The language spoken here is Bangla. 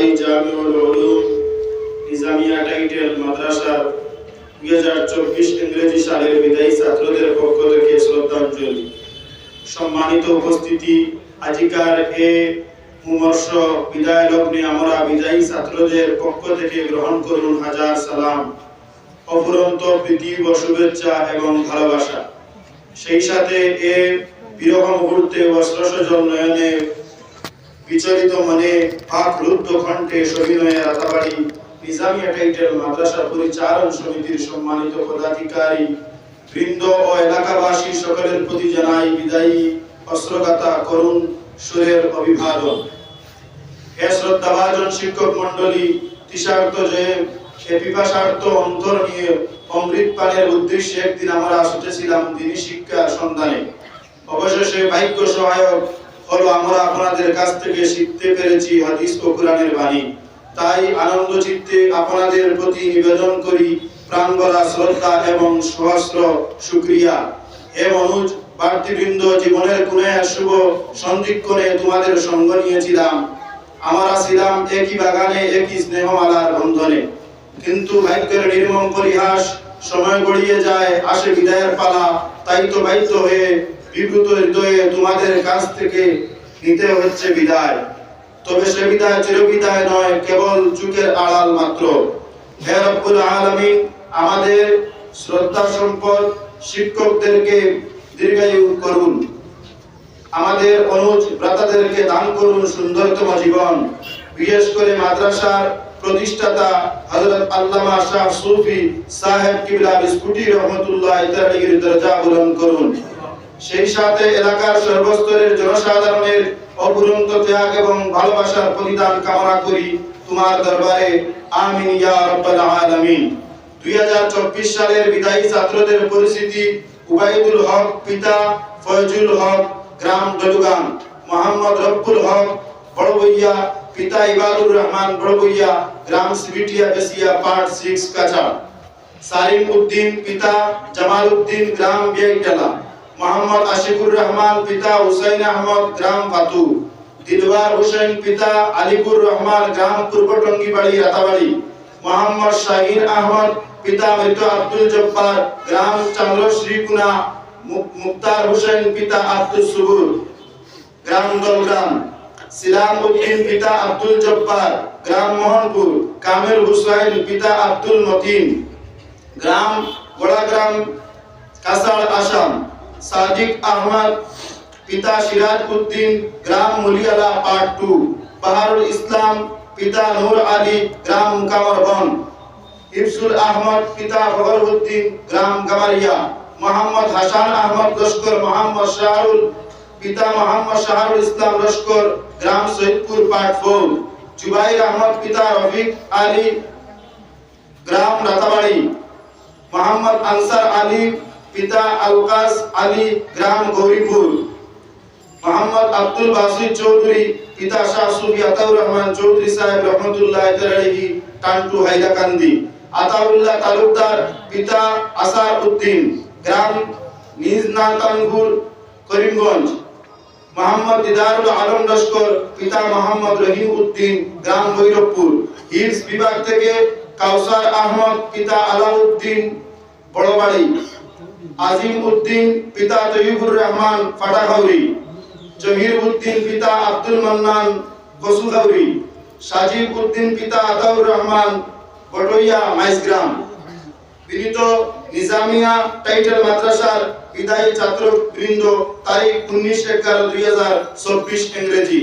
রাতাবাড়ি জামিউল উলুম। নিজামিয়া টাইটেল মাদ্রাসার দুই হাজার চব্বিশ ইংরেজি সালের বিদায়ী ছাত্রদের পক্ষ থেকে শ্রদ্ধাঞ্জলি। সম্মানিত উপস্থিতি, আজিকার এ মুমর্ষ বিদায় লগ্নে আমরা বিদায়ী ছাত্রদের পক্ষ থেকে গ্রহণ করুন হাজার সালাম। অফুরন্ত প্রীতি ও শুভেচ্ছা এবং ভালোবাসা। সেই সাথে এ বিরহ মুহূর্তে অশ্রসজল নয়নে বিচলিত মনে পাক রুদ্ধ কণ্ঠে সবিনয়ে রাতাবাড়ি নিজামিয়া টাইটেল মাদ্রাসা পরিচালন সমিতির সম্মানিত পদাধিকারী বৃন্দ ও এলাকাবাসী সকলের প্রতি জানাই বিদায়ী অস্ত্রগাতা করুণ সুরের অভিবাদন। হে শ্রদ্ধাভাজন শিক্ষক মন্ডলী তৃষার্থ যে হে পিপাসার্থ অন্তর নিয়ে অমৃত পানের উদ্দেশ্যে একদিন আমরা ছুটেছিলাম দিনী শিক্ষার সন্ধানে। অবশেষে ভাগ্য সহায়ক হলো আমরা আপনাদের কাছ থেকে শিখতে পেরেছি হাদিস ও কোরআনের বাণী। তাই আনন্দ চিত্তে আপনাদের প্রতি নিবেদন করি প্রাণভরা শ্রদ্ধা এবং সহস্র শুক্রিয়া। হে মনুজ, বাড়তিবৃন্দ, জীবনের কোনে শুভ সন্ধিক্ষণে তোমাদের সঙ্গ নিয়েছিলাম। আমরা ছিলাম একই বাগানে, একই স্নেহমালার বন্ধনে। কিন্তু ভাগ্যের নির্মম পরিহাস, সময় গড়িয়ে যায়, আসে বিদায়ের পালা। তাই তো বাধ্য হয়ে বিব্রত হৃদয়ে তোমাদের কাছ থেকে নিতে হচ্ছে বিদায়। তবে সে বিদায় চিরবিদায় নয়, কেবল যুগের আড়াল মাত্র। হে রব্বুল আলামিন, আমাদের শ্রদ্ধা সম্পদ শিক্ষকদেরকে দীর্ঘায়ু করুন। আমাদের অনুজ ভ্রাতাদেরকে দান করুন সুন্দরতম জীবন। বিশেষ করে মাদ্রাসার প্রতিষ্ঠাতা হযরত আল্লামা শাহ সুফি সাহেব কিবলা বিস্কুটি রহমতুল্লাহ ইতালির দরজা বুলন্দ করুন। সেই সাথে এলাকার সর্বস্তরের জনসাধারণের অপুরন্ত ত্যাগ এবং ভালোবাসার প্রতিদান কামনা করি তোমার দরবারে, আমিন ইয়া রাব্বাল আলামিন। 2024 সালের বিদায়ী ছাত্রদের পরিস্থিতি উবাইদুল হক পিতা ফয়জুল হক, গ্রাম ডলুগাম মোহাম্মদ রব্বুল হক বড়বইয়া পিতা ইবাদুর রহমান বড়বইয়া গ্রাম সিবিটিয়া বেসিয়া পার্ট 6 কাছা সালিম উদ্দিন পিতা জামাল উদ্দিন গ্রাম বিয়াইটালা মোহাম্মদ আশিকুর রহমান, পিতা হুসাইন আহমদ, গ্রাম পাতু দিলওয়ার হোসেন, পিতা আলিপুর রহমান, গ্রাম পূর্বটঙ্গি বাড়ি রাতাবাড়ি। মোহাম্মদ শাহিন আহমদ, পিতা মৃত আব্দুল জব্বার, গ্রাম চন্দ্রশ্রীকুনা মুক্তার হোসেন, পিতা আব্দুল সুবুর। গ্রাম দলগ্রাম। সিলাম উদ্দিন, পিতা আব্দুল জব্বার। গ্রাম মোহনপুর। কামের হুসাইন, পিতা আব্দুল মতিন। গ্রাম গোড়াগ্রাম কাসার আসাম। সাদিক আহমদ, পিতা সিরাজ উদ্দিন, গ্রাম মুলিয়ালা পার্ট টু, বাহারুল ইসলাম, পিতা নূর আলী, গ্রাম মুকামরবন ইফসুল আহমদ, পিতা ফখরউদ্দিন গ্রাম গামারিয়া। মোহাম্মদ হাসান আহমদ লস্কর, মোহাম্মদ শাহরুল, পিতা মোহাম্মদ শাহরুল ইসলাম লস্কর, গ্রাম সৈয়দপুর পার্ট ফোর। জুবাইর আহমদ, পিতা রফিক আলী, গ্রাম রাতাবাড়ি। মোহাম্মদ আনসার আলী পিতা আলকাস আলী গ্রাম গৌরীপুর। মোহাম্মদ আব্দুল বাসির চৌধুরী, পিতা শাহ সুফি আতাউর রহমান চৌধুরী সাহেব রহমতুল্লাহ তালাহি টান্টু হাইলাকান্দি আতাউল্লাহ তালুকদার, পিতা আসার উদ্দিন, গ্রাম নিজনাতানপুর করিমগঞ্জ। মোহাম্মদ দিদারুল আলম লস্কর, পিতা মোহাম্মদ রহিম উদ্দিন, গ্রাম ভৈরবপুর। হিলস বিভাগ থেকে কাউসার আহমদ, পিতা আলাউদ্দিন বড়বাড়ি। আজিম উদ্দিন পিতা তৈবুর রহমান ফাটাখাউরি, জহির উদ্দিন পিতা আব্দুল মান্নান গসুখাউরি সাজিব উদ্দিন পিতা আতাউর রহমান বটইয়া মাইজগ্রাম। বিনীত নিজামিয়া টাইটেল মাদ্রাসার বিদায়ী ছাত্র বৃন্দ তারিখ উনিশ এগারো দুই হাজার চব্বিশ ইংরেজি।